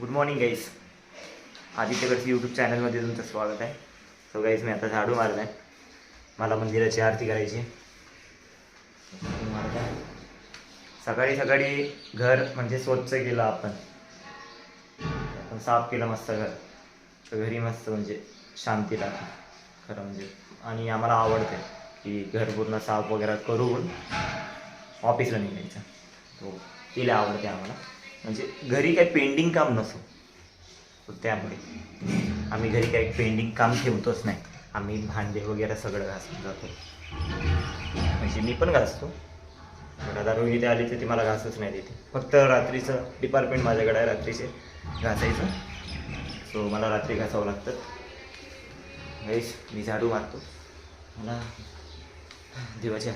Good morning guys आदित्यकडचं YouTube चॅनलमध्ये तुमचं स्वागत आहे. सो गाईज मी आता झाडू मारत आहे. मला मंदिराची आरती करायची मारत सकाळी सकाळी घर म्हणजे स्वच्छ केलं आपण. आपण साफ केलं मस्त घर. तर घरी मस्त म्हणजे शांती राहते खरं म्हणजे. आणि आम्हाला आवडते की घर पूर्ण साफ वगैरे करून ऑफिसला निघायचं. तो तिला आवडते आम्हाला. म्हणजे घरी काही पेंडिंग काम नसो. त्यामुळे आम्ही घरी काही पेंडिंग काम ठेवतोच नाही. आम्ही भांडे वगैरे सगळं घासून जातो. म्हणजे मी पण घासतो. पण इथे रोहिणी ते आली तर ती मला घासच नाही देते. फक्त रात्रीचं डिपार्टमेंट माझ्याकडे आहे रात्रीचे घासायचं. सो मला रात्री घासावं लागतं. गाईस मी झाडू मारतो. मला देवाच्या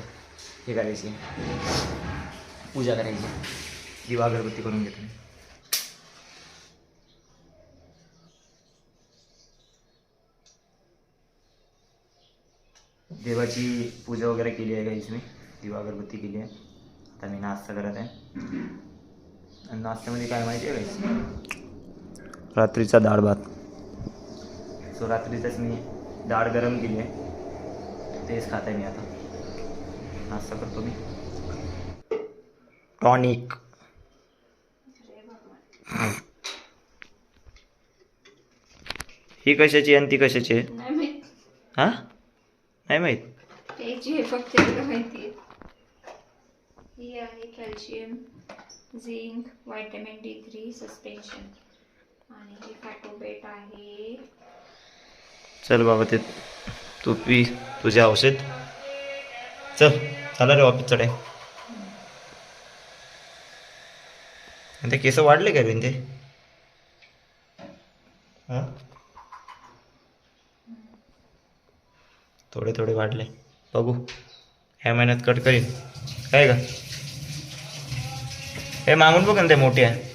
हे करायची. पूजा करायची. दिवा अगरबत्ती करून घेतो मी. देवाची पूजा वगैरे केली आहे काहीच मी. दिवा अगरबत्ती केली आहे. आता मी नाश्ता करत आहे. आणि नाश्त्यामध्ये काय माहिती आहे काहीच रात्रीचा डाळ भात. सो रात्रीचाच मी डाळ गरम केली आहे. तेच खात आहे मी आता. नाश्ता करतो मी. टॉनिक. ही कशाची आणि ती कशाची आहे? हा? नाही माहीत? हे फक्त माहिती ही आहे calcium zinc vitamin D three suspension. आणि हे फॅटोबेट आहे. चल बाबा ते तू पी तुझे औषध. चल चला रे ऑफिस चढाय ते केस वाढले का रे ते हा? थोडे थोडे वाढले. बघू. ह्या महिन्यात कट करीन. काय का हे मागून बघ ना ते मोठे आहे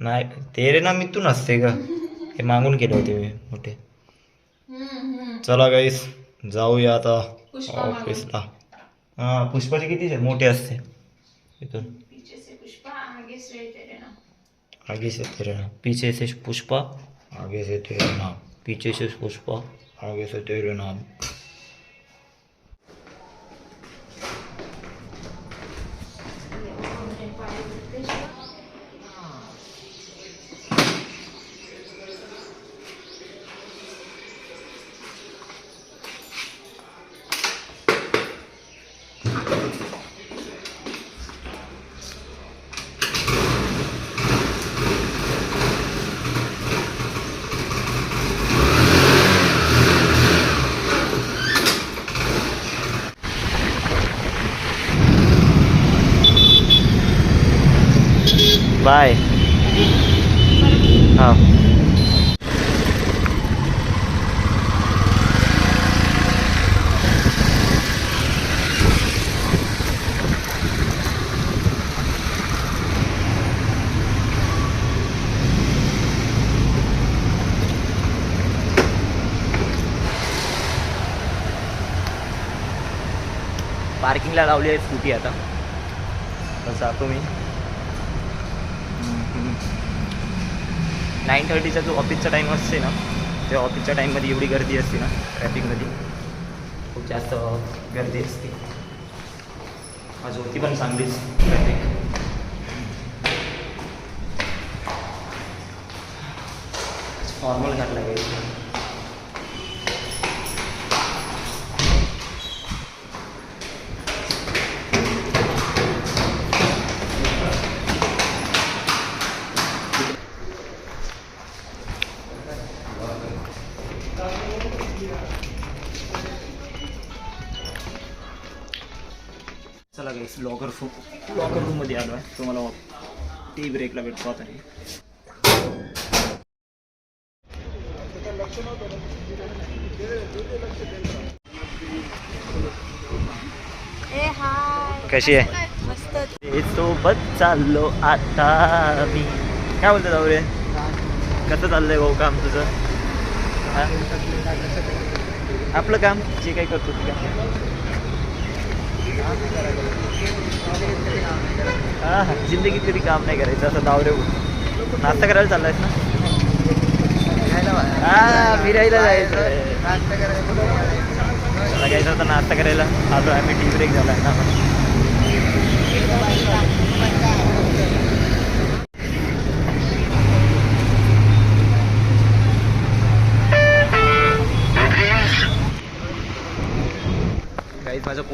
नाही ते रे ना मिथून असते का हे मागून केले होते मी मोठे. चला गाईस जाऊया आता. ऑफिसला हां पुष्पाचे किती मोठे असते? इथून पीछे से पुष्पा आगे से एरनम आगे से तेरे नाम. पीछे से पुष्पा आगे से तेरे नाम. पीछे से पुष्पा आगे से तेरे नाम. बाय. हां. पार्किंगला लावली आहे स्कूटी आता. तर जातो मी नाईन थर्टीचा जो ऑफिसचा टाईम असते ना त्या ऑफिसच्या टाईममध्ये एवढी गर्दी असते ना ट्रॅफिकमध्ये खूप जास्त गर्दी असते. आज होती पण चांगलीच ट्रॅफिक नॉर्मल घातला पाहिजे चला गाईस लॉकर फू लॉकर रूममध्ये आलो आहे तुम्हाला टी ब्रेकला भेटतो आता. मी ए हाय कशी आहे? मस्त. ते सोबत चाललो आता मी काय बोलतो जाऊ रे कसं चाललंय भाऊ काम तुझं? आपलं काम जे काही करतो ते काम. हा हा. जिंदगीत तरी काम नाही करायचं असं दावरे नाश्ता करायला चाललायस ना? हा फिरायला जायचं सकाळीच आता नाश्ता करायला. आलो आम्ही टी ब्रेक झाला आहे ना.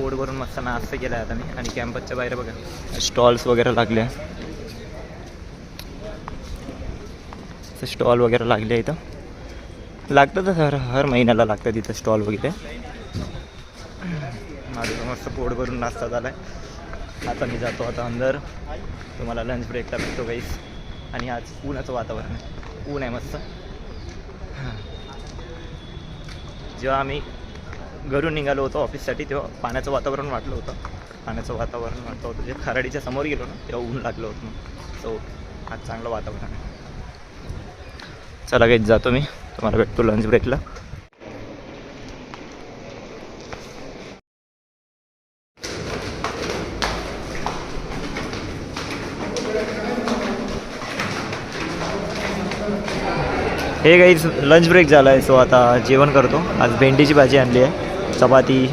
पोट भरून मस्त नाश्ता केला आहे आता मी. आणि कॅम्पसच्या बाहेर बघा. स्टॉल्स वगैरे लागले स्टॉल वगैरे लागले इथं. लागतातच हर हर महिन्याला लागतं तिथं स्टॉल वगैरे. माझं मस्त पोट भरून नाश्ता झाला आहे आता मी जातो आता अंदर. तुम्हाला लंच ब्रेकला भेटतो काहीच आणि आज ऊनाचं वातावरण आहे. ऊन आहे मस्त. जेव्हा आम्ही घरून निघालो होतो ऑफिससाठी तेव्हा पाण्याचं वातावरण वाटलं होतं. पाण्याचं वातावरण वाटलं होतं. जे खराडीच्या समोर गेलो ना तेव्हा ऊन लागलं होतं सो आज चांगलं वातावरण आहे. चला काहीच जातो मी. तुम्हाला भेटतो लंच ब्रेकला हे काही लंच ब्रेक झाला आहे सो आता जेवण करतो. आज भेंडीची भाजी आणली आहे. चपाती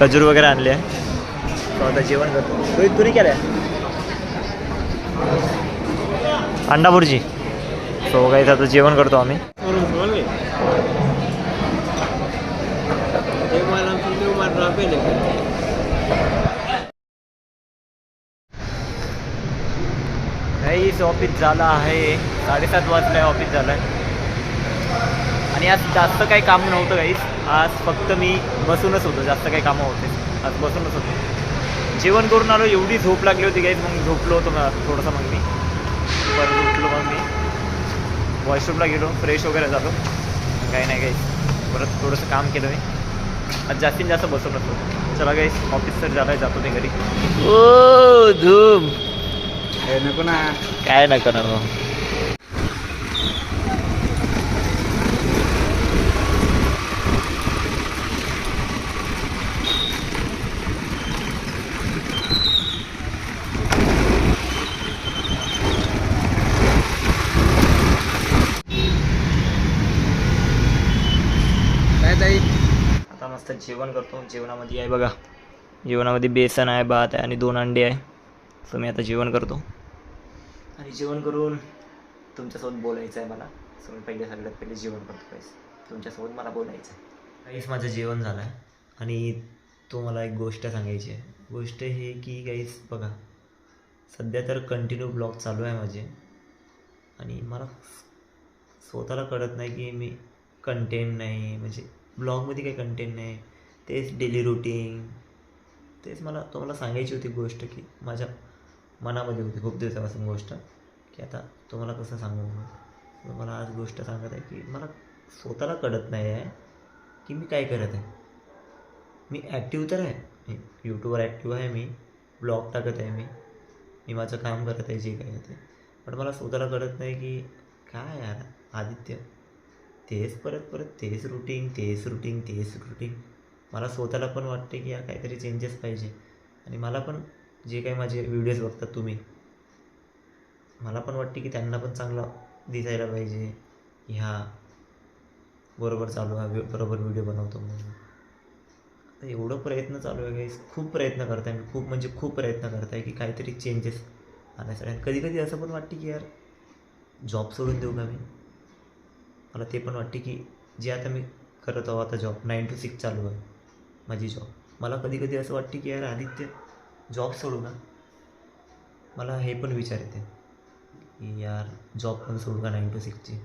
खजूर वगैरे आणले. आहे आता जेवण करतो. रोहित तुरी केलं आहे अंडा भुर्जी सो काही आता जेवण करतो आम्ही. ऑफिस झालं आहे. साडेसात वाजता ऑफिस झालं आहे आणि आज जास्त काही काम नव्हतं काहीच आज फक्त मी बसूनच होतो जास्त काही कामं होते आज बसूनच होतो. जेवण करून आलो एवढी झोप लागली होती काहीच मग झोपलो होतो मग थोडंसं मग मी. परत उठलो मग मी. वॉशरूमला गेलो फ्रेश वगैरे झालो. काही नाही काही परत थोडंसं काम केलं मी. आज जास्तीत जास्त बसूनच होतो. चला काही ऑफिस तर झालं जातो मी घरी. ओ धूम. नको ना. काय नाही करणार मस्त जेवण करतो. जेवणामध्ये आहे बघा. जेवणामध्ये बेसन आहे भात आहे आणि दोन अंडे आहे. सो मी आता जेवण करतो. आणि जेवण करून तुमच्यासोबत बोलायचं आहे मला. सो मी पहिले सगळ्यात पहिले जेवण करतो काहीच तुमच्यासोबत मला बोलायचं आहे काहीच माझं जेवण झालं आहे आणि तो मला एक गोष्ट सांगायची आहे. गोष्ट ही की काहीच बघा. सध्या तर कंटिन्यू ब्लॉग चालू आहे माझे. आणि मला स्वतःला कळत नाही की मी कंटेंट नाही म्हणजे ब्लॉगमध्ये काही कंटेंट नाही. तेच डेली रुटीन तेच मला तुम्हाला सांगायची होती गोष्ट की माझ्या मनामध्ये होती खूप दिवसापासून गोष्ट की आता तुम्हाला कसं सांगू? म्हणून मला आज गोष्ट सांगत आहे की मला स्वतःला कळत नाही आहे की मी काय करत आहे. मी ॲक्टिव्ह तर आहे. मी यूट्यूबवर ॲक्टिव्ह आहे मी. ब्लॉग टाकत आहे मी. मी माझं काम करत आहे जे काय ते. पण मला स्वतःला कळत नाही की काय यार आदित्य? तेच परत परत तेच रुटीन तेच रुटीन तेच रुटीन मला स्वतःला पण वाटते की या काहीतरी चेंजेस पाहिजे. आणि मला पण जे काही माझे व्हिडिओज बघतात तुम्ही मला पण वाटते की त्यांना पण चांगला दिसायला पाहिजे. ह्या बरोबर चालू हा बरोबर व्हिडिओ बनवतो म्हणून. आता एवढं प्रयत्न चालू आहे काही खूप प्रयत्न करत आहे मी. खूप म्हणजे खूप प्रयत्न करत आहे की काहीतरी चेंजेस आणायसाठी कधी कधी असं पण वाटते की यार जॉब सोडून देऊ का मी? मला ते पण वाटते की जे आता मी करत आहो आता जॉब नाईन टू सिक्स चालू आहे माझी जॉब मला कधी कधी असं वाटते की यार आदित्य जॉब सोडू का मला हे पण विचार येते की यार जॉब पण सोडू का नाईन टू सिक्सची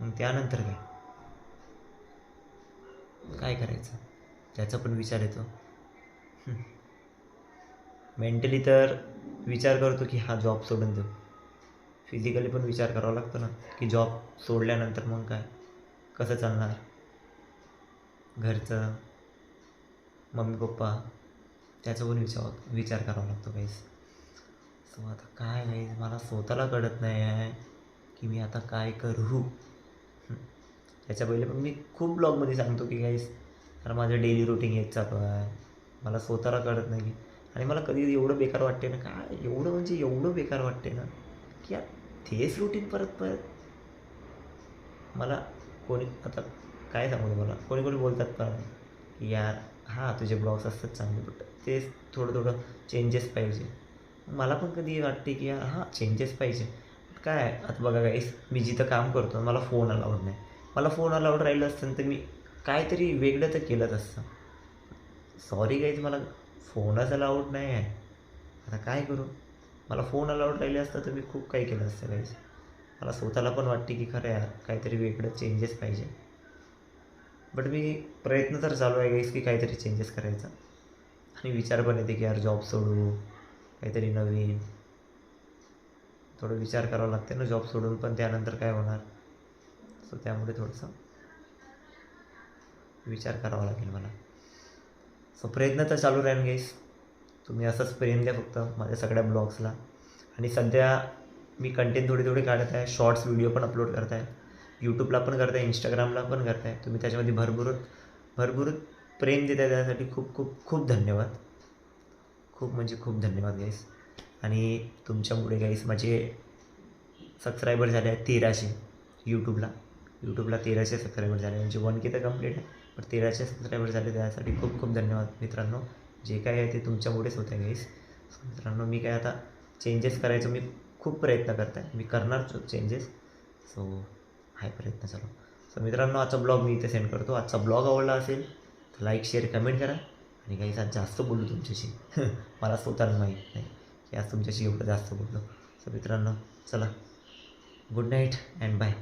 मग त्यानंतर काय? काय करायचं? त्याचा पण विचार येतो. मेंटली तर विचार करतो की हा जॉब सोडून देऊ. फिजिकली पण विचार करावा लागतो ना की जॉब सोडल्यानंतर मग काय? कसं चालणार? घरचं मम्मी पप्पा त्याचा पण विचार विचार करावा लागतो काहीच सो आता काय नाही मला स्वतःला कळत नाही आहे की मी आता काय करू. त्याच्या पहिले पण मी खूप ब्लॉगमध्ये सांगतो की काहीच कारण माझं डेली रुटीन हेच चालू आहे. मला स्वतःला कळत नाही. आणि मला कधी एवढं बेकार वाटते ना काय एवढं म्हणजे एवढं बेकार वाटते ना की यार तेच रुटीन परत परत. मला कोणी आता काय सांगू तुम्हाला? कोणी कोणी बोलतात पण की यार हां तुझे ब्लॉग्स असतात चांगले बट तेच थोडं थोडं चेंजेस पाहिजे. मला पण कधी वाटते की यार हां चेंजेस पाहिजे. काय आता बघा गाईस मी जिथं काम करतो मला फोन अलाउड नाही. मला फोन अलाउड राहिलं असतं तर मी काहीतरी वेगळं तर केलंच असतं. सॉरी काहीच मला फोनच अलाउड नाही आहे. आता काय करू? मला फोन अलाउड राहिले असतं तर मी खूप काही केलं असतं गाईज मला स्वतःला पण वाटते की खरं यार काहीतरी वेगळं चेंजेस पाहिजे. बट मी प्रयत्न तर चालू आहे गाईज की काहीतरी चेंजेस करायचा. आणि विचार पण येते की यार जॉब सोडू काहीतरी नवीन. थोडं विचार करावा लागते ना जॉब सोडून पण त्यानंतर काय होणार? सो त्यामुळे थोडंसं विचार करावा लागेल मला. सो प्रयत्न तर चालू राहील गाईस तुम्ही असंच प्रेम द्या फक्त माझ्या सगळ्या ब्लॉग्सला. आणि सध्या मी कंटेंट थोडे थोडे काढत आहे शॉर्ट्स व्हिडिओ पण अपलोड करत आहे यूट्यूबला पण करत आहे इंस्टाग्रामला पण करत आहे. तुम्ही त्याच्यामध्ये भरभरून भरभरून प्रेम देत आहे त्यासाठी खूप खूप खूप धन्यवाद. खूप म्हणजे खूप धन्यवाद गाईस आणि तुमच्यामुळे गाईस माझे सबस्क्रायबर झाले आहेत तेराशे यूट्यूबला यूट्यूबला तेराशे सबस्क्रायबर झाले म्हणजे वन के तर कंप्लीट आहे पण तेराशे सबस्क्रायबर झाले त्यासाठी खूप खूप धन्यवाद मित्रांनो. जे काय आहे ते तुमच्यामुळेच होत आहे गाईस मित्रांनो मी काय आता चेंजेस करायचं मी खूप प्रयत्न करत आहे मी करणार चेंजेस सो आहे प्रयत्न चालू. सो मित्रांनो आजचा ब्लॉग मी इथे सेंड करतो. आजचा ब्लॉग आवडला असेल तर लाईक शेअर कमेंट करा. आणि काही आज जास्त बोललो तुमच्याशी. मला स्वतःला माहीत नाही की आज तुमच्याशी एवढं जास्त बोललो. सो मित्रांनो चला. Good night and bye